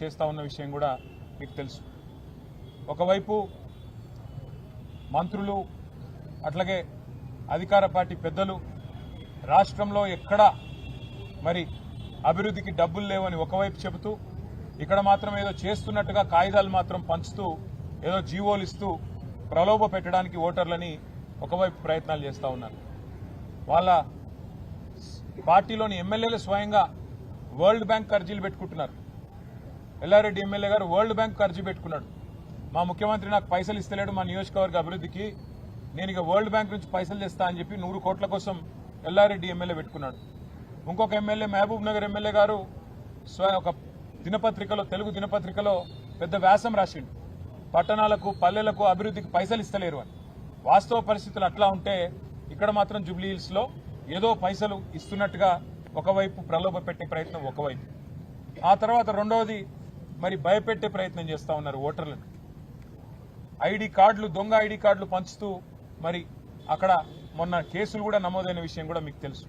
చేస్తా ఉన్న విషయం కూడా మీకు తెలుసు. ఒకవైపు మంత్రులు అట్లాగే అధికార పార్టీ పెద్దలు రాష్ట్రంలో ఎక్కడ మరి అభివృద్ధికి డబ్బులు లేవని ఒకవైపు చెబుతూ ఇక్కడ మాత్రం ఏదో చేస్తున్నట్టుగా కాగితాలు మాత్రం పంచుతూ ఏదో జీవోలు ఇస్తూ ప్రలోభ పెట్టడానికి ఓటర్లని ఒకవైపు ప్రయత్నాలు చేస్తూ ఉన్నారు. వాళ్ళ పార్టీలోని ఎమ్మెల్యేలు స్వయంగా వరల్డ్ బ్యాంక్ అర్జీలు పెట్టుకుంటున్నారు. ఎల్లారెడ్డి ఎమ్మెల్యే గారు వరల్డ్ బ్యాంక్ ఖర్చు పెట్టుకున్నాడు. మా ముఖ్యమంత్రి నాకు పైసలు ఇస్తలేడు మా నియోజకవర్గ అభివృద్ధికి. నేను ఇక వరల్డ్ బ్యాంక్ నుంచి పైసలు తెస్తా అని చెప్పి నూరు కోట్ల కోసం ఎల్లారెడ్డి ఎమ్మెల్యే పెట్టుకున్నాడు. ఇంకొక ఎమ్మెల్యే మహబూబ్ నగర్ ఎమ్మెల్యే గారు స్వ- ఒక దినపత్రికలో తెలుగు దినపత్రికలో పెద్ద వ్యాసం రాసిండు. పట్టణాలకు పల్లెలకు అభివృద్ధికి పైసలు ఇస్తలేరు అని. వాస్తవ పరిస్థితులు అట్లా ఉంటే ఇక్కడ మాత్రం జూబ్లీ హిల్స్లో ఏదో పైసలు ఇస్తున్నట్టుగా ఒకవైపు ప్రలోభ పెట్టే ప్రయత్నం ఒకవైపు. ఆ తర్వాత రెండవది మరి భయపెట్టే ప్రయత్నం చేస్తా ఉన్నారు ఓటర్లను. ఐడి కార్డులు దొంగ ఐడి కార్డులు పంచుతూ మరి అక్కడ మొన్న కేసులు కూడా నమోదైన విషయం కూడా మీకు తెలుసు.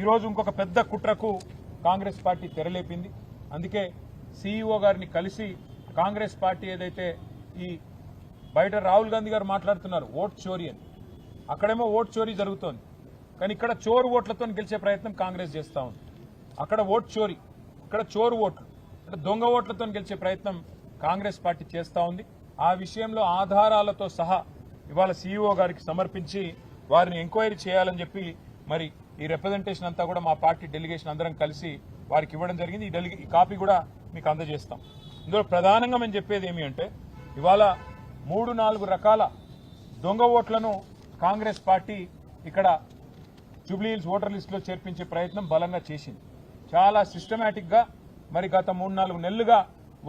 ఈరోజు ఇంకొక పెద్ద కుట్రకు కాంగ్రెస్ పార్టీ తెరలేపింది. అందుకే సీఈఓ గారిని కలిసి కాంగ్రెస్ పార్టీ ఏదైతే ఈ బయట రాహుల్ గాంధీ గారు మాట్లాడుతున్నారు ఓట్ చోరీ అని. అక్కడేమో ఓట్ చోరీ జరుగుతోంది. కానీ ఇక్కడ చోరు ఓట్లతో గెలిచే ప్రయత్నం కాంగ్రెస్ చేస్తూ ఉంది. అక్కడ ఓట్ చోరీ ఇక్కడ చోరు ఓట్లు. దొంగ ఓట్లతో గెలిచే ప్రయత్నం కాంగ్రెస్ పార్టీ చేస్తా ఉంది. ఆ విషయంలో ఆధారాలతో సహా ఇవాళ సీఈఓ గారికి సమర్పించి వారిని ఎంక్వైరీ చేయాలని చెప్పి మరి ఈ రిప్రజెంటేషన్ అంతా కూడా మా పార్టీ డెలిగేషన్ అందరం కలిసి వారికి ఇవ్వడం జరిగింది. ఈ డెలిగే ఈ కాపీ కూడా మీకు అందజేస్తాం. ఇందులో ప్రధానంగా మేము చెప్పేది ఏమి అంటే ఇవాళ మూడు నాలుగు రకాల దొంగ ఓట్లను కాంగ్రెస్ పార్టీ ఇక్కడ జూబ్లీహిల్స్ ఓటర్ లిస్టులో చేర్పించే ప్రయత్నం బలంగా చేసింది. చాలా సిస్టమేటిక్గా మరి గత మూడు నాలుగు నెలలుగా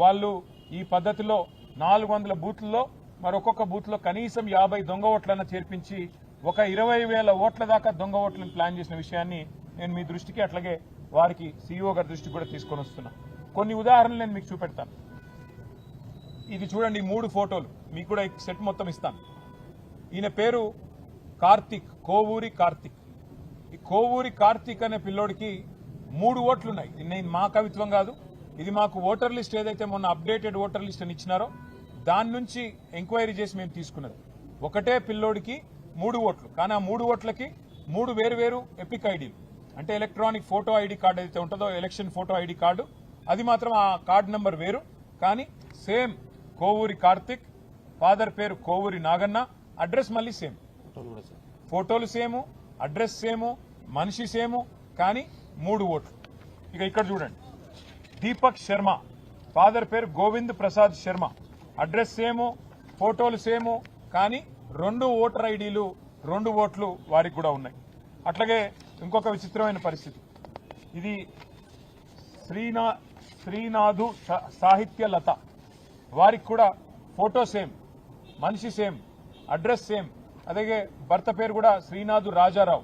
వాళ్ళు ఈ పద్ధతిలో నాలుగు వందల బూత్లలో మరి బూత్లో కనీసం యాభై దొంగ ఓట్లను చేర్పించి ఒక ఇరవై వేల ఓట్ల దాకా దొంగ ఓట్లను ప్లాన్ చేసిన విషయాన్ని నేను మీ దృష్టికి అట్లాగే వారికి సీఈఓ గారి దృష్టికి కూడా తీసుకొని వస్తున్నా. కొన్ని ఉదాహరణలు నేను మీకు చూపెడతాను. ఇది చూడండి మూడు ఫోటోలు. మీకు కూడా ఈ సెట్ మొత్తం ఇస్తాను. ఈయన పేరు కార్తిక్ కోవూరి కార్తిక్. ఈ కోవూరి కార్తిక్ అనే పిల్లోడికి మూడు ఓట్లు ఉన్నాయి ఇది నేను మా కవిత్వం కాదు. ఇది మాకు ఓటర్ లిస్ట్ ఏదైతే మొన్న అప్డేటెడ్ ఓటర్ లిస్ట్ అని ఇచ్చినారో దాని నుంచి ఎంక్వైరీ చేసి మేము తీసుకున్నది. ఒకటే పిల్లోడికి మూడు ఓట్లు. కానీ ఆ మూడు ఓట్లకి మూడు వేరు వేరు ఎపిక్ ఐడీలు. అంటే ఎలక్ట్రానిక్ ఫోటో ఐడి కార్డు ఏదైతే ఉంటుందో ఎలక్షన్ ఫోటో ఐడి కార్డు అది మాత్రం ఆ కార్డు నెంబర్ వేరు. కానీ సేమ్ కోవూరి కార్తిక్ ఫాదర్ పేరు కోవూరి నాగన్న అడ్రస్ మళ్ళీ సేమ్. ఫోటోలు సేము అడ్రస్ సేము మనిషి సేము కానీ మూడు ఓట్లు. ఇక ఇక్కడ చూడండి. దీపక్ శర్మ. ఫాదర్ పేరు గోవింద్ ప్రసాద్ శర్మ. అడ్రస్ సేము ఫోటోలు సేము కానీ రెండు ఓటర్ ఐడీలు రెండు ఓట్లు వారికి కూడా ఉన్నాయి. అట్లాగే ఇంకొక విచిత్రమైన పరిస్థితి. ఇది శ్రీనా శ్రీనాథు సా- సాహిత్య లత. వారికి కూడా ఫోటో సేమ్ మనిషి సేమ్ అడ్రస్ సేమ్ అలాగే భర్త పేరు కూడా శ్రీనాథు రాజారావు.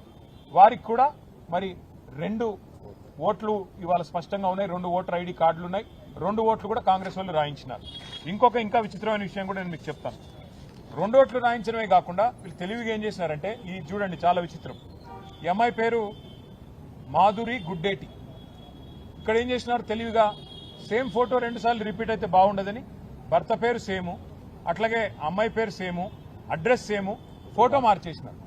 వారికి కూడా మరి రెండు ఓట్లు ఇవాళ స్పష్టంగా ఉన్నాయి. రెండు ఓటర్ ఐడి కార్డులు ఉన్నాయి. రెండు ఓట్లు కూడా కాంగ్రెస్ వాళ్ళు రాయించినారు. ఇంకొక ఇంకా విచిత్రమైన విషయం కూడా నేను మీకు చెప్తాను. రెండు ఓట్లు రాయించడమే కాకుండా వీళ్ళు తెలివిగా ఏం చేసినారంటే ఈ చూడండి చాలా విచిత్రం. ఈ అమ్మాయి పేరు మాధురి గుడ్డేటి. ఇక్కడ ఏం చేసినారు తెలివిగా? సేమ్ ఫోటో రెండు సార్లు రిపీట్ అయితే బాగుండదని. భర్త పేరు సేము. అట్లాగే అమ్మాయి పేరు సేము. Address same. ఫోటో మార్చేసినారు.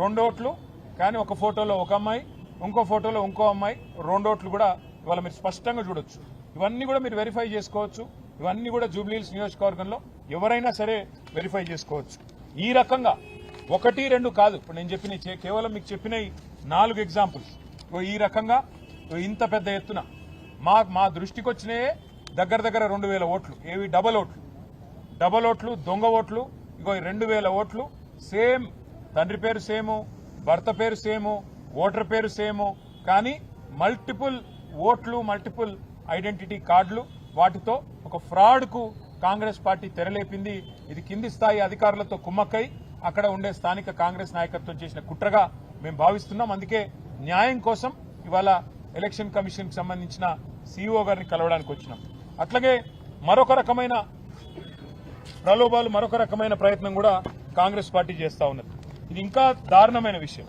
రెండు ఓట్లు కానీ ఒక ఫోటోలో ఒక అమ్మాయి ఇంకో ఫోటోలో ఇంకో అమ్మాయి రెండు ఓట్లు కూడా ఇవాళ మీరు స్పష్టంగా చూడొచ్చు. ఇవన్నీ కూడా మీరు వెరిఫై చేసుకోవచ్చు. ఇవన్నీ కూడా జూబ్లీహిల్స్ నియోజకవర్గంలో ఎవరైనా సరే వెరిఫై చేసుకోవచ్చు. ఈ రకంగా ఒకటి రెండు కాదు. ఇప్పుడు నేను చెప్పిన కేవలం మీకు చెప్పిన నాలుగు ఎగ్జాంపుల్స్ ఇగో ఈ రకంగా ఇగో ఇంత పెద్ద ఎత్తున మా మా దృష్టికి వచ్చినాయే దగ్గర దగ్గర రెండు వేల ఓట్లు. ఏవి? డబల్ ఓట్లు. డబల్ ఓట్లు దొంగ ఓట్లు ఇగో రెండు వేల ఓట్లు సేమ్ తండ్రి పేరు సేము భర్త పేరు సేము ఓటర్ పేరు సేము కానీ మల్టిపుల్ ఓట్లు మల్టిపుల్ ఐడెంటిటీ కార్డులు వాటితో ఒక ఫ్రాడ్కు కాంగ్రెస్ పార్టీ తెరలేపింది. ఇది కింది స్థాయి అధికారులతో కుమ్మక్కై అక్కడ ఉండే స్థానిక కాంగ్రెస్ నాయకత్వం చేసిన కుట్రగా మేము భావిస్తున్నాం. అందుకే న్యాయం కోసం ఇవాళ ఎలక్షన్ కమిషన్కి సంబంధించిన సీఈఓ గారిని కలవడానికి వచ్చినాం. అట్లాగే మరొక రకమైన ప్రలోభాలు మరొక రకమైన ప్రయత్నం కూడా కాంగ్రెస్ పార్టీ చేస్తూ ఉన్నది. ఇది ఇంకా దారుణమైన విషయం.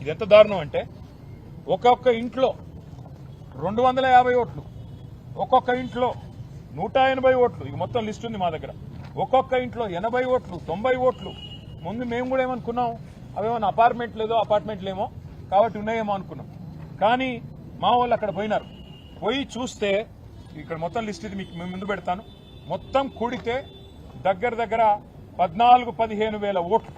ఇది ఎంత దారుణం అంటే ఒక్కొక్క ఇంట్లో రెండు వందల యాభై ఓట్లు ఒక్కొక్క ఇంట్లో నూట ఎనభై ఓట్లు ఇక మొత్తం లిస్ట్ ఉంది మా దగ్గర. ఒక్కొక్క ఇంట్లో ఎనభై ఓట్లు తొంభై ఓట్లు. ముందు మేము కూడా ఏమనుకున్నాం? అవేమన్నా అపార్ట్మెంట్ లేదో అపార్ట్మెంట్లేమో కాబట్టి ఉన్నాయేమో అనుకున్నాం. కానీ మా వాళ్ళు అక్కడ పోయినారు. పోయి చూస్తే ఇక్కడ మొత్తం లిస్ట్ ఇది మీకు మేము ముందు పెడతాను. మొత్తం కూడితే దగ్గర దగ్గర పద్నాలుగు పదిహేను వేల ఓట్లు.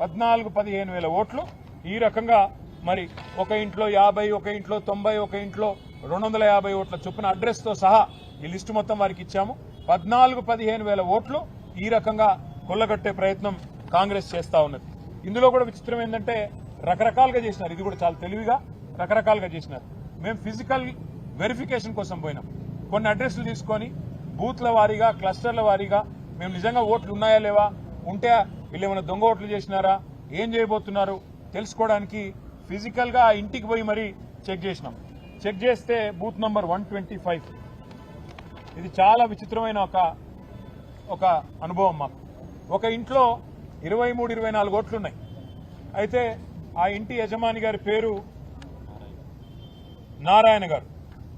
పద్నాలుగు పదిహేను వేల ఓట్లు ఈ రకంగా మరి ఒక ఇంట్లో యాభై ఒక ఇంట్లో తొంభై ఒక ఇంట్లో రెండు వందల యాభై ఓట్ల చొప్పున అడ్రస్తో సహా ఈ లిస్టు మొత్తం వారికి ఇచ్చాము. పద్నాలుగు పదిహేను వేల ఓట్లు ఈ రకంగా కొల్లగొట్టే ప్రయత్నం కాంగ్రెస్ చేస్తా ఉన్నది. ఇందులో కూడా విచిత్రం ఏంటంటే రకరకాలుగా చేసినారు. ఇది కూడా చాలా తెలివిగా రకరకాలుగా చేసినారు. మేము ఫిజికల్ వెరిఫికేషన్ కోసం పోయినాం. కొన్ని అడ్రస్లు తీసుకొని బూత్ల వారీగా క్లస్టర్ల వారీగా మేము నిజంగా ఓట్లు ఉన్నాయా లేవా? ఉంటే వీళ్ళు ఏమైనా దొంగ ఓట్లు చేసినారా? ఏం చేయబోతున్నారు? తెలుసుకోవడానికి ఫిజికల్గా ఆ ఇంటికి పోయి మరీ చెక్ చేసినాం. చెక్ చేస్తే బూత్ నంబర్ వన్ ఇది చాలా విచిత్రమైన ఒక ఒక అనుభవం మాకు. ఒక ఇంట్లో ఇరవై మూడు ఇరవై నాలుగు ఓట్లు ఉన్నాయి. అయితే ఆ ఇంటి యజమాని గారి పేరు నారాయణ గారు.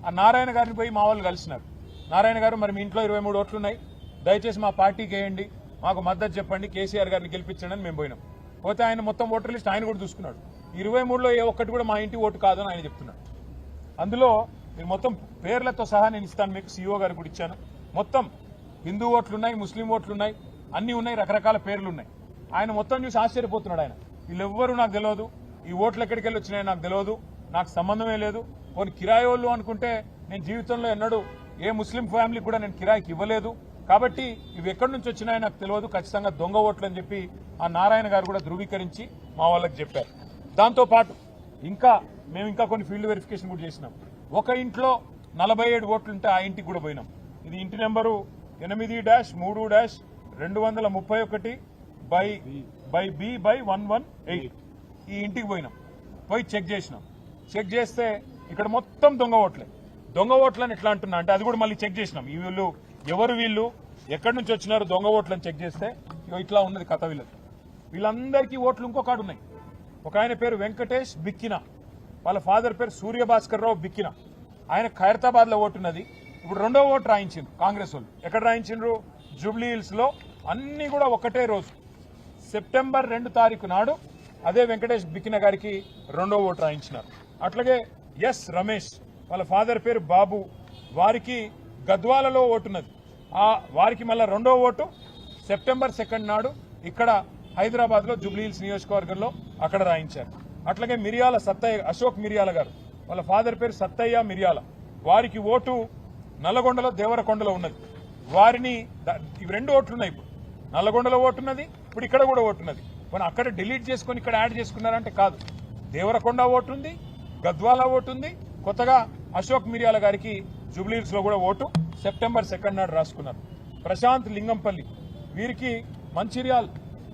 ఆ నారాయణ గారిని పోయి మా వాళ్ళు కలిసినారు. నారాయణ గారు మరి మీ ఇంట్లో ఇరవై మూడు ఓట్లు ఉన్నాయి. దయచేసి మా పార్టీకి వేయండి. మాకు మద్దతు చెప్పండి. కేసీఆర్ గారిని గెలిపించండి అని మేము పోయినాం. పోతే ఆయన మొత్తం ఓటర్ లిస్ట్ ఆయన కూడా చూసుకున్నాడు. ఇరవై మూడులో ఏ ఒక్కటి కూడా మా ఇంటి ఓటు కాదని ఆయన చెప్తున్నాడు. అందులో మీరు మొత్తం పేర్లతో సహా నేను ఇస్తాను మీకు సీఓ గారు కూడా ఇచ్చాను. మొత్తం హిందూ ఓట్లు ఉన్నాయి ముస్లిం ఓట్లున్నాయి అన్నీ ఉన్నాయి రకరకాల పేర్లు ఉన్నాయి. ఆయన మొత్తం చూసి ఆశ్చర్యపోతున్నాడు ఆయన. వీళ్ళెవ్వరూ నాకు తెలియదు ఈ ఓట్లు ఎక్కడికి వెళ్ళి వచ్చినాయో నాకు తెలియదు నాకు సంబంధమే లేదు. కొన్ని కిరాయోళ్ళు అనుకుంటే నేను జీవితంలో ఎన్నడూ ఏ ముస్లిం ఫ్యామిలీకి కూడా నేను కిరాయికి ఇవ్వలేదు. కాబట్టి ఇవి ఎక్కడి నుంచి వచ్చినాయో నాకు తెలియదు. ఖచ్చితంగా దొంగ ఓట్లు అని చెప్పి ఆ నారాయణ గారు కూడా ధృవీకరించి మా వాళ్ళకి చెప్పారు. దాంతోపాటు ఇంకా మేము ఇంకా కొన్ని ఫీల్డ్ వెరిఫికేషన్ కూడా చేసినాం. ఒక ఇంట్లో నలభై ఏడు ఓట్లుంటే ఆ ఇంటికి కూడా పోయినాం. ఇది ఇంటి నెంబరు ఎనిమిది డాష్ మూడు డాష్ రెండు వందల ముప్పై ఒకటి by by B by one one eight. ఈ ఇంటికి పోయినాం. పోయి చెక్ చేసినాం. చెక్ చేస్తే ఇక్కడ మొత్తం దొంగ ఓట్లే. దొంగ ఓట్లని ఎట్లా అంటున్నా అంటే అది కూడా మళ్ళీ చెక్ చేసినాం. ఈ వీళ్ళు ఎవరు వీళ్ళు? ఎక్కడి నుంచి వచ్చినారు దొంగ ఓట్లను చెక్ చేస్తే ఇగో ఇట్లా ఉన్నది కథ వీళ్ళది. వీళ్ళందరికీ ఓట్లు ఇంకొకటి ఉన్నాయి. ఒక ఆయన పేరు వెంకటేష్ బిక్కిన. వాళ్ళ ఫాదర్ పేరు సూర్యభాస్కర్ రావు బిక్కిన. ఆయన ఖైరతాబాద్లో ఓటున్నది ఇప్పుడు రెండో ఓటు రాయించింది కాంగ్రెస్ వాళ్ళు. ఎక్కడ రాయించిండ్రు? జూబ్లీ హిల్స్లో అన్ని కూడా ఒకటే రోజు. సెప్టెంబర్ రెండు తారీఖు నాడు అదే వెంకటేష్ బిక్కిన గారికి రెండో ఓటు రాయించినారు. అట్లాగే ఎస్ రమేష్ వాళ్ళ ఫాదర్ పేరు బాబు. వారికి గద్వాలలో ఓటున్నది ఉన్నది. వారికి మళ్ళా రెండో ఓటు సెప్టెంబర్ సెకండ్ నాడు ఇక్కడ హైదరాబాద్లో జూబ్లీహిల్స్ నియోజకవర్గంలో అక్కడ రాయించారు. అట్లాగే మిరియాల సత్తయ్య అశోక్ మిరియాల గారు వాళ్ళ ఫాదర్ పేరు సత్తయ్య మిరియాల. వారికి ఓటు నల్లగొండలో దేవరకొండలో ఉన్నది. వారిని ఇవి రెండు ఓట్లు ఉన్నాయి ఇప్పుడు. నల్లగొండలో ఓటు ఉన్నది ఇప్పుడు ఇక్కడ కూడా ఓటు ఉన్నది అక్కడ డిలీట్ చేసుకొని ఇక్కడ యాడ్ చేసుకున్నారంటే కాదు. దేవరకొండ ఓటుంది గద్వాల ఓటు ఉంది కొత్తగా అశోక్ మిరియాల గారికి జూబ్లీహిల్స్లో కూడా ఓటు సెప్టెంబర్ సెకండ్ నాడు రాసుకున్నారు. ప్రశాంత్ లింగంపల్లి. వీరికి మంచిర్యాల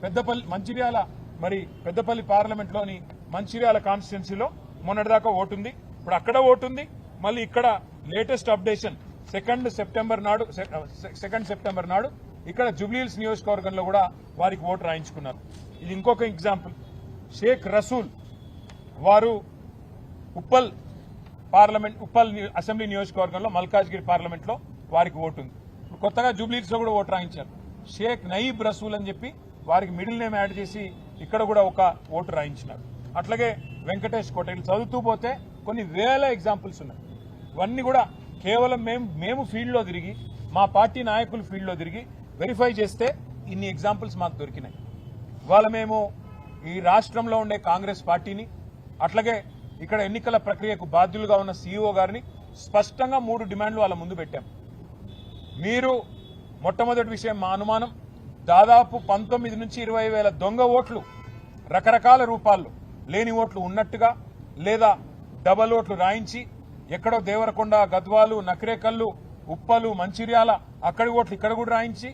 పెద్దపల్లి మంచిర్యాల మరి పెద్దపల్లి పార్లమెంట్లోని మంచిర్యాల కాన్స్టిట్యున్సీలో మొన్నటిదాకా ఓటుంది. ఇప్పుడు అక్కడ ఓటుంది. మళ్ళీ ఇక్కడ లేటెస్ట్ అప్డేషన్ సెకండ్ సెప్టెంబర్ నాడు సెకండ్ సెప్టెంబర్ నాడు ఇక్కడ జూబ్లీహిల్స్ నియోజకవర్గంలో కూడా వారికి ఓటు రాయించుకున్నారు. ఇది ఇంకొక ఎగ్జాంపుల్. షేక్ రసూల్ వారు ఉప్పల్ పార్లమెంట్ ఉప్పల్ అసెంబ్లీ నియోజకవర్గంలో మల్కాజ్గిరి పార్లమెంట్లో వారికి ఓటు ఉంది. కొత్తగా జూబ్లీస్లో కూడా ఓటు రాయించారు. షేక్ నయీబ్ రసూల్ అని చెప్పి వారికి మిడిల్ నేమ్ యాడ్ చేసి ఇక్కడ కూడా ఒక ఓటు రాయించినారు. అట్లాగే వెంకటేష్ కోట చదువుతూ పోతే కొన్ని వేల ఎగ్జాంపుల్స్ ఉన్నాయి. ఇవన్నీ కూడా కేవలం మేము మేము ఫీల్డ్లో తిరిగి మా పార్టీ నాయకులు ఫీల్డ్లో తిరిగి వెరిఫై చేస్తే ఇన్ని ఎగ్జాంపుల్స్ మాకు దొరికినాయి. ఇవాళ మేము ఈ రాష్ట్రంలో ఉండే కాంగ్రెస్ పార్టీని అట్లాగే ఇక్కడ ఎన్నికల ప్రక్రియకు బాధ్యులుగా ఉన్న సీఈఓ గారిని స్పష్టంగా మూడు డిమాండ్లు వాళ్ళ ముందు పెట్టాం. మీరు మొట్టమొదటి విషయం మా అనుమానం దాదాపు పంతొమ్మిది నుంచి ఇరవై వేల దొంగ ఓట్లు రకరకాల రూపాల్లో లేని ఓట్లు ఉన్నట్టుగా లేదా డబల్ ఓట్లు రాయించి ఎక్కడో దేవరకొండ గద్వాలు నకరేకల్లు ఉప్పలు మంచిర్యాల అక్కడి ఓట్లు ఇక్కడ కూడా రాయించి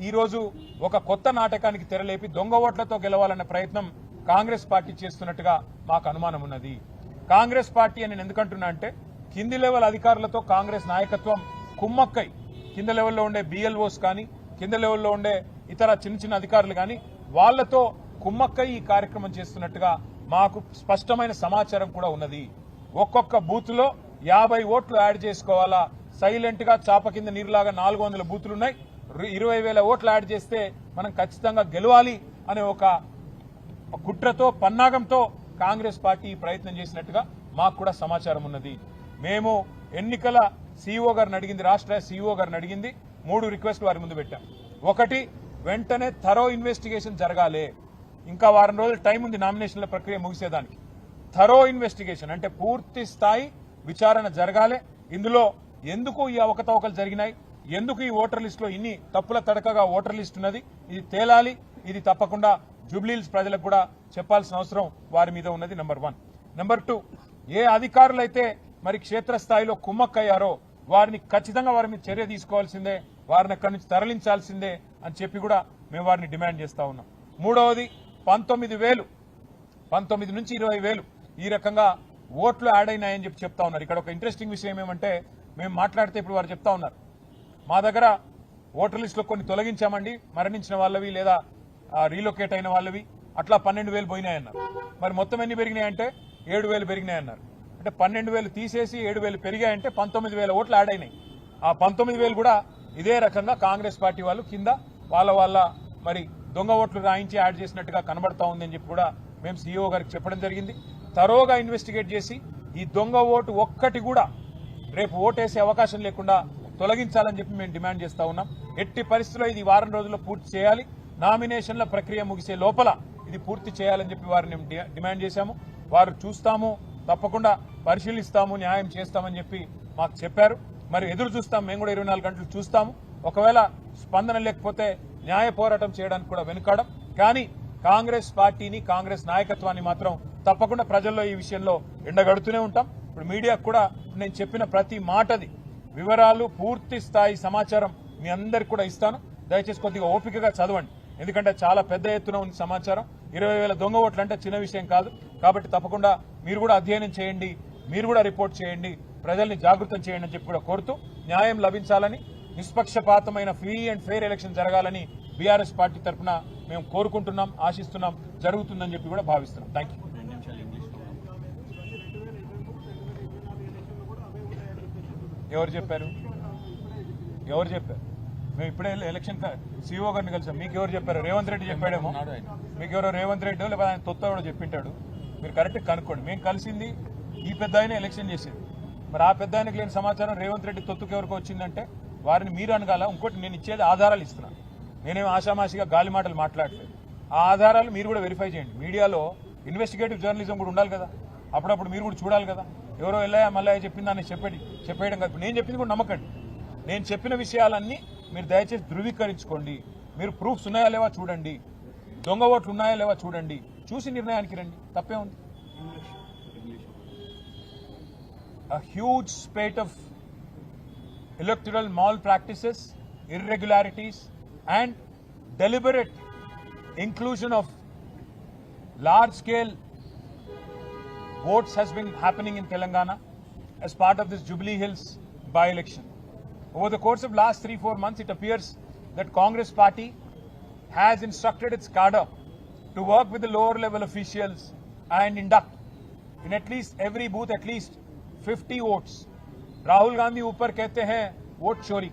ఈరోజు ఒక కొత్త నాటకానికి తెరలేపి దొంగ ఓట్లతో గెలవాలనే ప్రయత్నం కాంగ్రెస్ పార్టీ చేస్తున్నట్టుగా మాకు అనుమానం ఉన్నది. కాంగ్రెస్ పార్టీ అని నేను ఎందుకంటున్నా అంటే కింది లెవెల్ అధికారులతో కాంగ్రెస్ నాయకత్వం కుమ్మక్కై కింద లెవెల్లో ఉండే బిఎల్ఓస్ కానీ కింద లెవెల్లో ఉండే ఇతర చిన్న చిన్న అధికారులు కానీ వాళ్ళతో కుమ్మక్కై ఈ కార్యక్రమం చేస్తున్నట్టుగా మాకు స్పష్టమైన సమాచారం కూడా ఉన్నది. ఒక్కొక్క బూత్లో యాభై ఓట్లు యాడ్ చేసుకోవాలా? సైలెంట్గా చాప కింద నీరులాగా నాలుగు వందల బూతులు ఉన్నాయి. ఇరవై వేల ఓట్లు యాడ్ చేస్తే మనం ఖచ్చితంగా గెలవాలి అనే ఒక కుట్రతో పన్నాగంతో కాంగ్రెస్ పార్టీ ప్రయత్నం చేసినట్టుగా మాకు కూడా సమాచారం ఉన్నది. మేము ఎన్నికల సీఈఓ గారిని అడిగింది రాష్ట్ర సీఈఓ గారిని అడిగింది. మూడు రిక్వెస్ట్లు వారి ముందు పెట్టాం. ఒకటి వెంటనే థరో ఇన్వెస్టిగేషన్ జరగాలి. ఇంకా వారం రోజులు టైం ఉంది నామినేషన్ల ప్రక్రియ ముగిసేదానికి. థరో ఇన్వెస్టిగేషన్ అంటే పూర్తి స్థాయి విచారణ జరగాలి. ఇందులో ఎందుకు ఈ అవకతవకలు జరిగినాయి? ఎందుకు ఈ ఓటర్ లిస్టులో ఇన్ని తప్పుల తడకగా ఓటర్ లిస్ట్ ఉన్నది? ఇది తేలాలి. ఇది తప్పకుండా జూబ్లీహిల్స్ ప్రజలకు కూడా చెప్పాల్సిన అవసరం వారి మీద ఉన్నది నెంబర్ వన్ నెంబర్ టూ ఏ అధికారులైతే మరి క్షేత్రస్థాయిలో కుమ్మక్కయ్యారో వారిని ఖచ్చితంగా వారి మీద చర్య తీసుకోవాల్సిందే వారిని అక్కడి నుంచి తరలించాల్సిందే అని చెప్పి కూడా మేము వారిని డిమాండ్ చేస్తా ఉన్నాం. మూడవది పంతొమ్మిది వేలు పంతొమ్మిది నుంచి ఇరవై వేలు ఈ రకంగా ఓట్లు యాడ్ అయినాయని చెప్పి చెప్తా ఉన్నారు. ఇక్కడ ఒక ఇంట్రెస్టింగ్ విషయం ఏమంటే మేము మాట్లాడితే ఇప్పుడు వారు చెప్తా ఉన్నారు. మా దగ్గర ఓటర్ లిస్టులో కొన్ని తొలగించామండి మరణించిన వాళ్ళవి లేదా రీలొకేట్ అయిన వాళ్ళవి. అట్లా పన్నెండు వేలు పోయినాయన్నారు. మరి మొత్తం ఎన్ని పెరిగినాయంటే ఏడు వేలు పెరిగినాయన్నారు. అంటే పన్నెండు వేలు తీసేసి ఏడు వేలు పెరిగాయంటే పంతొమ్మిది వేల ఓట్లు ఆడైనాయి ఆ పంతొమ్మిది వేలు కూడా ఇదే రకంగా కాంగ్రెస్ పార్టీ వాళ్ళు కింద వాళ్ళ వాళ్ళ మరి దొంగ ఓట్లు రాయించి యాడ్ చేసినట్టుగా కనబడతా ఉందని చెప్పి కూడా మేము సీఈఓ గారికి చెప్పడం జరిగింది. తరోగా ఇన్వెస్టిగేట్ చేసి ఈ దొంగ ఓటు ఒక్కటి కూడా రేపు ఓటేసే అవకాశం లేకుండా తొలగించాలని చెప్పి మేము డిమాండ్ చేస్తా ఉన్నాం. ఎట్టి పరిస్థితుల్లో ఇది వారం రోజుల్లో పూర్తి చేయాలి. నామినేషన్ల ప్రక్రియ ముగిసే లోపల ఇది పూర్తి చేయాలని చెప్పి వారిని డిమాండ్ చేశాము. వారు చూస్తాము. తప్పకుండా పరిశీలిస్తాము న్యాయం చేస్తామని చెప్పి మాకు చెప్పారు. మరి ఎదురు చూస్తాం మేము కూడా ఇరవై నాలుగు గంటలు చూస్తాము. ఒకవేళ స్పందన లేకపోతే న్యాయ పోరాటం చేయడానికి కూడా వెనుకాడం. కానీ కాంగ్రెస్ పార్టీని కాంగ్రెస్ నాయకత్వాన్ని మాత్రం తప్పకుండా ప్రజల్లో ఈ విషయంలో ఎండగడుతూనే ఉంటాం. ఇప్పుడు మీడియాకు కూడా నేను చెప్పిన ప్రతి మాటది వివరాలు పూర్తి స్థాయి సమాచారం మీ అందరికి కూడా ఇస్తాను. దయచేసి కొద్దిగా ఓపికగా చదవండి. ఎందుకంటే చాలా పెద్ద ఎత్తున ఉంది సమాచారం. ఇరవై వేల దొంగ ఓట్లు అంటే చిన్న విషయం కాదు. కాబట్టి తప్పకుండా మీరు కూడా అధ్యయనం చేయండి మీరు కూడా రిపోర్ట్ చేయండి ప్రజల్ని జాగృతం చేయండి అని చెప్పి కూడా కోరుతూ న్యాయం లభించాలని నిష్పక్షపాతమైన ఫ్రీ అండ్ ఫెయిర్ ఎలక్షన్ జరగాలని బీఆర్ఎస్ పార్టీ తరఫున మేము కోరుకుంటున్నాం ఆశిస్తున్నాం జరుగుతుందని చెప్పి కూడా భావిస్తున్నాం. థ్యాంక్ యూ ఎవరు చెప్పారు? ఎవరు చెప్పారు? మేము ఇప్పుడే ఎలక్షన్ సీఓ గారిని కలిసాం. మీకు ఎవరు చెప్పారు? రేవంత్ రెడ్డి చెప్పాడేమో. మీకు ఎవరో రేవంత్ రెడ్డి లేకపోతే ఆయన తొత్త కూడా చెప్పింటాడు. మీరు కరెక్ట్ కనుక్కోండి. మేము కలిసింది ఈ పెద్ద ఆయన ఎలక్షన్ చేసింది. మరి ఆ పెద్ద ఆయనకు లేని సమాచారం రేవంత్ రెడ్డి తొత్తుకు ఎవరికి వచ్చిందంటే వారిని మీరు అనగాల ఇంకోటి నేను ఇచ్చేది ఆధారాలు ఇస్తున్నాను నేనేం ఆషామాషిగా గాలి మాటలు మాట్లాడలేదు. ఆ ఆధారాలు మీరు కూడా వెరిఫై చేయండి. మీడియాలో ఇన్వెస్టిగేటివ్ జర్నలిజం కూడా ఉండాలి కదా. అప్పుడప్పుడు మీరు కూడా చూడాలి కదా. ఎవరో ఎల్లయ్య మల్లయ్య చెప్పిందని చెప్పేది చెప్పేయడం కాదు. నేను చెప్పింది కూడా నమ్మకండి. నేను చెప్పిన విషయాలన్నీ మీరు దయచేసి ధృవీకరించుకోండి. మీరు ప్రూఫ్స్ ఉన్నాయా లేవా చూడండి. దొంగ ఓట్లు ఉన్నాయా లేవా చూడండి. చూసి నిర్ణయానికి రండి. తప్పే ఉంది. Huge spate of electoral malpractices irregularities and deliberate inclusion of large scale votes has been happening in Telangana as part of this jubilee hills by election Over the course of last three, four months, it appears that Congress party has instructed its cadre to work with the lower level officials and induct in at least every booth at least 50 votes. Rahul Gandhi ऊपर कहते हैं vote चोरी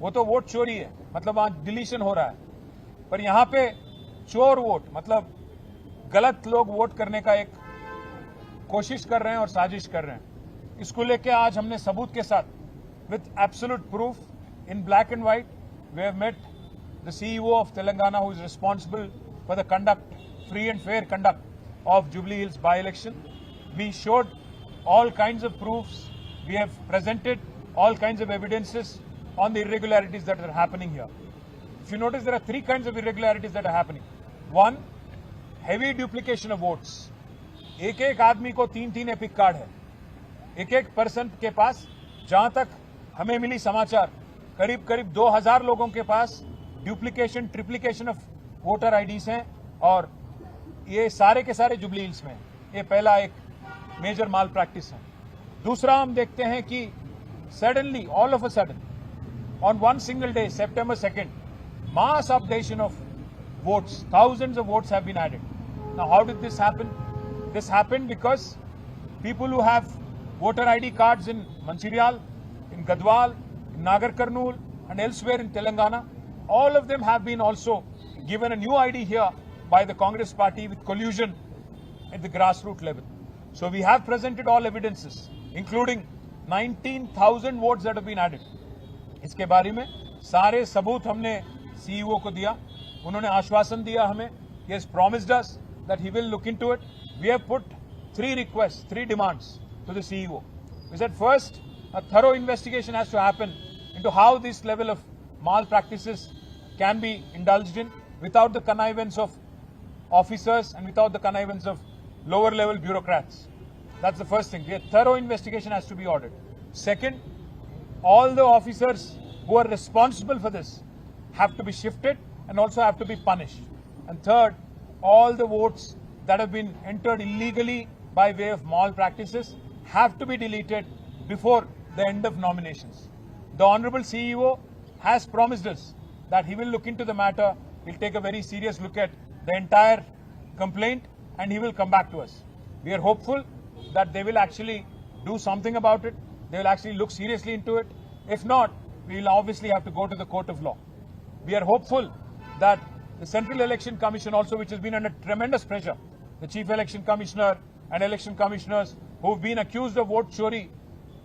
वो तो vote चोरी है मतलब वहाँ डिलीशन हो रहा है पर यहाँ पे चोर वोट मतलब गलत लोग वोट करने का एक कोशिश कर रहे हैं और साजिश कर रहे हैं इसको लेके आज हमने सबूत के साथ With absolute proof in black and white we have met the CEO of Telangana who is responsible for the conduct, free and fair conduct of Jubilee Hills by-election. We showed all kinds of proofs. We have presented all kinds of evidences on the irregularities that are happening here. If you notice, there are three kinds of irregularities that are happening. One, heavy duplication of votes. एक एक आदमी को तीन तीन epic card है एक एक person के पास जहां तक हमें मिली समाचार। करीब करीब 2000 लोगों के पास duplication triplication of voter I IDs हैं और ये सारे के सारे जुबली में, ये पहला एक मेजर माल प्रैक्टिस है। दूसरा हम देखते हैं कि suddenly all of a sudden on one single day September second mass updation of votes thousands of votes have been added how did this happen this happen because people who have voter I D card in Mansuriyal in Gadwal, in Nagar Karnool, and elsewhere in Telangana. All of them have been also given a new ID here by the Congress party with collusion at the grassroots level. So we have presented all evidences, including 19,000 votes that have been added. इसके बारे में सारे सबूत हमने CEO को दिया उन्होंने आश्वासन दिया हमें he has promised us that he will look into it we have put three requests three demands to the ceo we said first a thorough investigation has to happen into how this level of malpractices can be indulged in without the connivance of officers and without the connivance of lower level bureaucrats. That's the first thing. A thorough investigation has to be ordered. Second all the officers who are responsible for this have to be shifted and also have to be punished. And third, all the votes that have been entered illegally by way of malpractices have to be deleted before the end of nominations. The Honorable CEO has promised us that he will look into the matter, he'll take a very serious look at the entire complaint and he will come back to us. We are hopeful that they will actually do something about it. They will actually look seriously into it. If not, we will obviously have to go to the court of law. We are hopeful that the Central Election Commission also, which has been under tremendous pressure, the Chief Election Commissioner and election commissioners who have been accused of vote chori,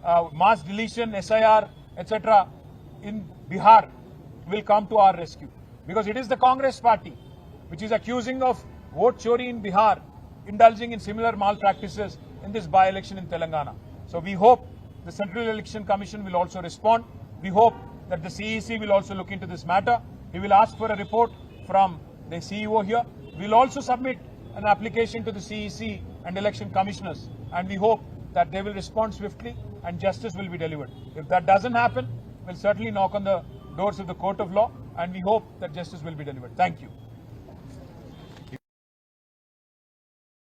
uh, mass deletion, SIR, etc., in Bihar will come to our rescue. Because it is the Congress party which is accusing of vote chori in Bihar, indulging in similar malpractices in this by-election in Telangana. So we hope the Central Election Commission will also respond. We hope that the CEC will also look into this matter. We will ask for a report from the CEO here. We will also submit an application to the CEC and election commissioners and we hope that they will respond swiftly and justice will be delivered. If that doesn't happen, we'll certainly knock on the doors of the court of law and we hope that justice will be delivered. Thank you.